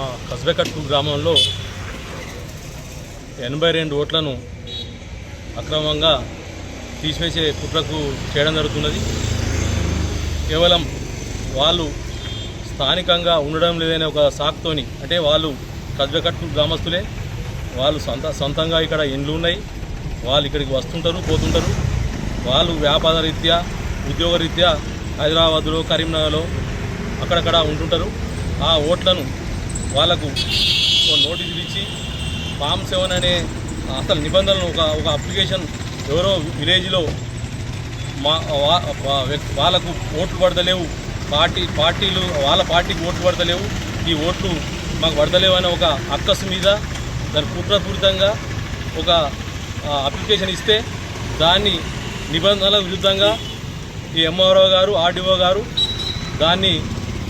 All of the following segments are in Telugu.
మా కస్బెకట్టు గ్రామంలో ఎనభై రెండు ఓట్లను అక్రమంగా తీసివేసే కుట్రకు చేయడం జరుగుతున్నది. కేవలం వాళ్ళు స్థానికంగా ఉండడం లేదనే ఒక సాకుతోని అంటే వాళ్ళు కస్బెకట్టు గ్రామస్తులే వాళ్ళు సొంత సొంతంగా ఇక్కడ ఇండ్లు ఉన్నాయి వాళ్ళు ఇక్కడికి వస్తుంటారు పోతుంటారు. వాళ్ళు వ్యాపార రీత్యా ఉద్యోగ రీత్యా హైదరాబాద్లో కరీంనగర్లో అక్కడక్కడ ఉంటుంటారు. ఆ ఓట్లను వాళ్ళకు ఒక ఇచ్చి ఫామ్ సెవెన్ అనే అసలు నిబంధనలు ఒక ఒక అప్లికేషన్ ఎవరో విలేజ్లో మా వాళ్ళకు ఓట్లు పడతలేవు. పార్టీ పార్టీలు వాళ్ళ పార్టీకి ఓట్లు పడతలేవు. ఈ ఓట్లు మాకు పడతలేవు అనే ఒక అక్కసు మీద దాని కుట్రపూరితంగా ఒక అప్లికేషన్ ఇస్తే దాన్ని నిబంధనల విరుద్ధంగా ఈ ఎంఆర్ఓ గారు ఆర్డీఓ గారు దాన్ని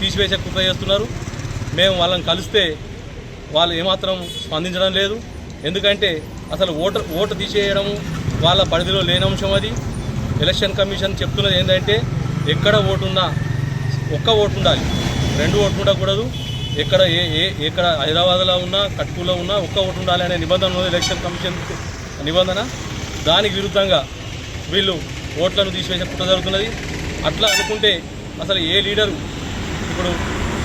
తీసివేసే కుట్ర చేస్తున్నారు. మేము వాళ్ళని కలిస్తే వాళ్ళు ఏమాత్రం స్పందించడం లేదు. ఎందుకంటే అసలు ఓటర్ ఓటు తీసేయడం వాళ్ళ పరిధిలో లేని అంశం అది. ఎలక్షన్ కమిషన్ చెప్తున్నది ఏంటంటే ఎక్కడ ఓటు ఉన్నా ఒక్క ఓటు ఉండాలి. రెండు ఓట్లు ఉండకూడదు. ఎక్కడ ఏ ఏ ఎక్కడ హైదరాబాద్లో ఉన్నా కట్కులో ఉన్నా ఒక్క ఓటు ఉండాలి అనే నిబంధన ఉంది ఎలక్షన్ కమిషన్ నిబంధన. దానికి విరుద్ధంగా వీళ్ళు ఓట్లను తీసివేసే కుట్ర జరుగుతున్నది. అట్లా అనుకుంటే అసలు ఏ లీడరు ఇప్పుడు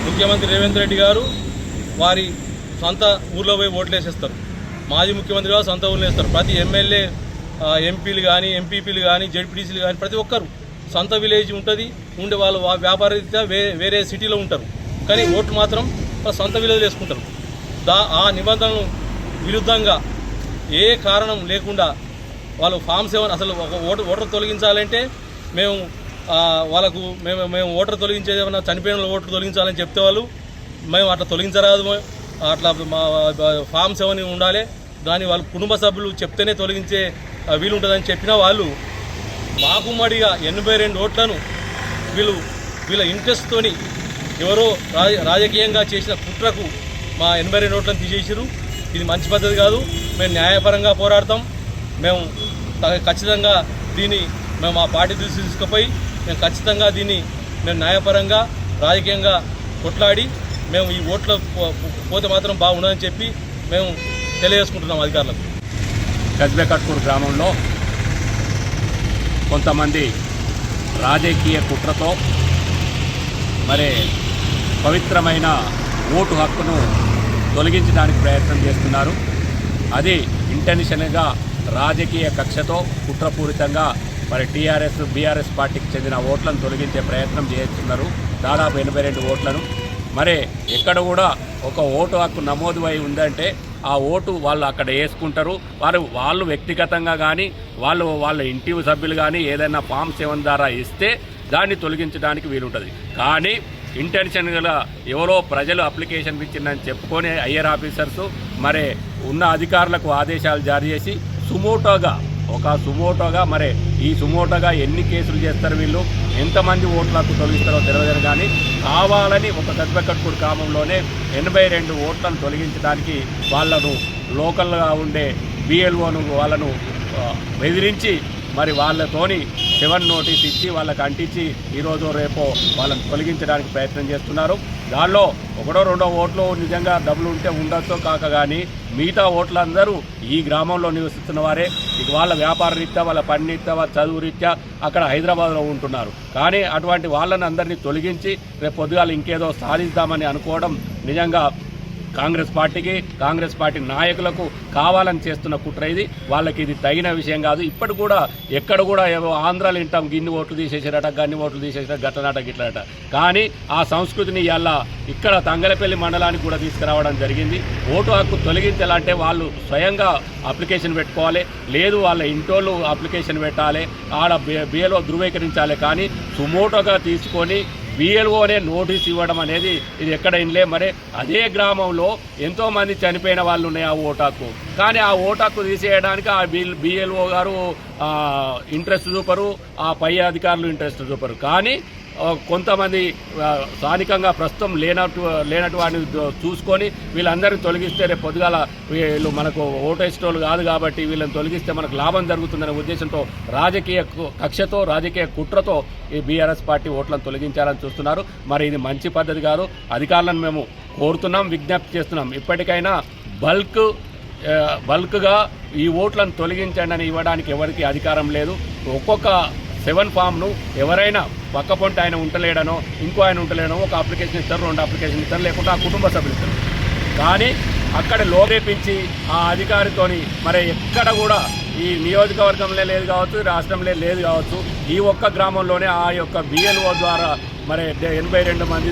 ముఖ్యమంత్రి రేవంత్ రెడ్డి గారు వారి సొంత ఊర్లో పోయి ఓట్లు వేసేస్తారు మాజీ ముఖ్యమంత్రి గారు సొంత ఊర్లో వేస్తారు. ప్రతి ఎమ్మెల్యే ఎంపీలు కానీ ఎంపీపీలు కానీ జడ్పీటీసీలు కానీ ప్రతి ఒక్కరు సొంత విలేజ్ ఉంటుంది ఉండే వాళ్ళు వ్యాపారరీత్యా వ్యాపార వేరే సిటీలో ఉంటారు. కానీ ఓట్లు మాత్రం సొంత విలేజ్లో వేసుకుంటారు. దా ఆ నిబంధనలు విరుద్ధంగా ఏ కారణం లేకుండా వాళ్ళు ఫామ్ సెవెన్ అసలు ఒక ఓటర్ ఓటర్ తొలగించాలంటే మేము వాళ్ళకు మేము మేము ఓటర్ తొలగించేది ఏమన్నా చనిపోయిన ఓటర్ తొలగించాలని చెప్తే వాళ్ళు మేము అట్లా తొలగించరాదు మేము అట్లా మా ఫామ్స్ సెవెన్ ఉండాలి దాని వాళ్ళ కుటుంబ సభ్యులు చెప్తేనే తొలగించే వీలు ఉంటుందని చెప్పిన వాళ్ళు మాకుమ్మడిగా ఎనభై రెండు ఓట్లను వీళ్ళు వీళ్ళ ఇంట్రెస్ట్తోని ఎవరో రాజ రాజకీయంగా చేసిన కుట్రకు మా ఎనభై రెండు ఓట్లను తీసేసారు ఇది మంచి పద్ధతి కాదు. మేము న్యాయపరంగా పోరాడతాం. మేము ఖచ్చితంగా దీన్ని మేము మా పార్టీ దృష్టి తీసుకుపోయి మేము ఖచ్చితంగా దీన్ని మేము న్యాయపరంగా రాజకీయంగా కొట్లాడి మేము ఈ ఓట్ల పో- పోతే మాత్రం బాగుండదని చెప్పి మేము తెలియజేసుకుంటున్నాం అధికారులకు. గజ్బెకట్కూరు గ్రామంలో కొంతమంది రాజకీయ కుట్రతో మరి పవిత్రమైన ఓటు హక్కును తొలగించడానికి ప్రయత్నం చేస్తున్నారు. అది ఇంటెన్షన్గా రాజకీయ కక్షతో కుట్రపూరితంగా మరి టీఆర్ఎస్ బీఆర్ఎస్ పార్టీకి చెందిన ఓట్లను తొలగించే ప్రయత్నం చేస్తున్నారు. దాదాపు ఎనభై రెండు ఓట్లను. మరి ఎక్కడ కూడా ఒక ఓటు హక్కు నమోదు అయి ఉందంటే ఆ ఓటు వాళ్ళు అక్కడ వేసుకుంటారు. వారు వాళ్ళు వ్యక్తిగతంగా కానీ వాళ్ళు వాళ్ళ ఇంటి సభ్యులు కానీ ఏదైనా ఫామ్ సెవెన్ ద్వారా ఇస్తే దాన్ని తొలగించడానికి వీలుంటుంది. కానీ ఇంటెన్షన్గా ఎవరో ప్రజలు అప్లికేషన్ ఇచ్చిందని చెప్పుకొని ఐఆర్ ఆఫీసర్స్ మరి ఉన్న అధికారులకు ఆదేశాలు జారీ చేసి సుమోటోగా ఒక సుమోటోగా మరి ఈ సుమోటగా ఎన్ని కేసులు చేస్తారు వీళ్ళు? ఎంతమంది ఓట్లకు తొలగిస్తారో తెలియదని కానీ కావాలని ఒక గద్బెక్కట్కూడు గ్రామంలోనే ఎనభై రెండు ఓట్లను తొలగించడానికి వాళ్ళను లోకల్గా ఉండే బిఎల్ఓను వాళ్ళను బెదిరించి మరి వాళ్ళతోని సెవెన్ నోటీస్ ఇచ్చి వాళ్ళకి అంటించి ఈరోజు రేపో వాళ్ళని తొలగించడానికి ప్రయత్నం చేస్తున్నారు. దానిలో ఒకటో రెండో ఓట్లు నిజంగా డబ్బులు ఉంటే ఉండొచ్చో కాక కానీ మిగతా ఓట్లందరూ ఈ గ్రామంలో నివసిస్తున్న వారే. ఇక వాళ్ళ వ్యాపార రీత్యా వాళ్ళ పని రీత్యా వాళ్ళ చదువు రీత్యా అక్కడ హైదరాబాద్లో ఉంటున్నారు. కానీ అటువంటి వాళ్ళని అందరినీ తొలగించి రేపు పొద్దుగాల ఇంకేదో సాధిద్దామని అనుకోవడం నిజంగా కాంగ్రెస్ పార్టీకి కాంగ్రెస్ పార్టీ నాయకులకు కావాలని చేస్తున్న కుట్ర ఇది. వాళ్ళకి ఇది తగిన విషయం కాదు. ఇప్పటి కూడా ఎక్కడ కూడా ఏవో ఆంధ్రాలు వింటాం గిన్ని ఓట్లు తీసేసారట గన్ని ఓట్లు తీసేసారట గట్టనాట గిట్లాట కానీ ఆ సంస్కృతిని ఇలా ఇక్కడ తంగలపల్లి మండలానికి కూడా తీసుకురావడం జరిగింది. ఓటు హక్కు తొలగించాలంటే వాళ్ళు స్వయంగా అప్లికేషన్ పెట్టుకోవాలి. లేదు వాళ్ళ ఇంటోళ్ళు అప్లికేషన్ పెట్టాలి. ఆడ బిఏలో ధృవీకరించాలి. కానీ సుమోటోగా తీసుకొని బిఎల్ఓనే నోటీస్ ఇవ్వడం అనేది ఇది ఎక్కడ ఇన్లే మరి అదే గ్రామంలో ఎంతోమంది చనిపోయిన వాళ్ళు ఉన్నాయి ఆ ఓటాకు. కానీ ఆ ఓటాకు తీసేయడానికి ఆ బిల్ బిఎల్ఓ గారు ఇంట్రెస్ట్ చూపరు ఆ పై అధికారులు ఇంట్రెస్ట్ చూపరు. కానీ కొంతమంది స్థానికంగా ప్రస్తుతం లేనట్టు లేనట్టు వాడిని చూసుకొని వీళ్ళందరినీ తొలగిస్తే రేపు పొద్దుగాల వీళ్ళు మనకు ఓటేసేటోళ్ళు కాదు కాబట్టి వీళ్ళని తొలగిస్తే మనకు లాభం జరుగుతుందనే ఉద్దేశంతో రాజకీయ కు- కక్షతో రాజకీయ కుట్రతో ఈ బీఆర్ఎస్ పార్టీ ఓట్లను తొలగించాలని చూస్తున్నారు. మరి ఇది మంచి పద్ధతి కాదు. అధికారులను మేము కోరుతున్నాం విజ్ఞప్తి చేస్తున్నాం. ఇప్పటికైనా బల్క్ బల్క్గా ఈ ఓట్లను తొలగించండి అని ఇవ్వడానికి ఎవరికి అధికారం లేదు. ఒక్కొక్క సెవెన్ ఫామ్ను ఎవరైనా పక్క పొంట ఆయన ఉంటలేడనో ఇంకో ఆయన ఉంటలేడనో ఒక అప్లికేషన్ ఇస్తారు రెండు అప్లికేషన్ ఇస్తారు లేకుంటే ఆ కుటుంబ సభ్యులు ఇస్తారు. కానీ అక్కడ లోపేపించి ఆ అధికారితోని మరి ఎక్కడ కూడా ఈ నియోజకవర్గంలో లేదు కావచ్చు రాష్ట్రంలో లేదు కావచ్చు ఈ ఒక్క గ్రామంలోనే ఆ యొక్క బిఎల్ఓ ద్వారా మరి ఎనభై రెండు మంది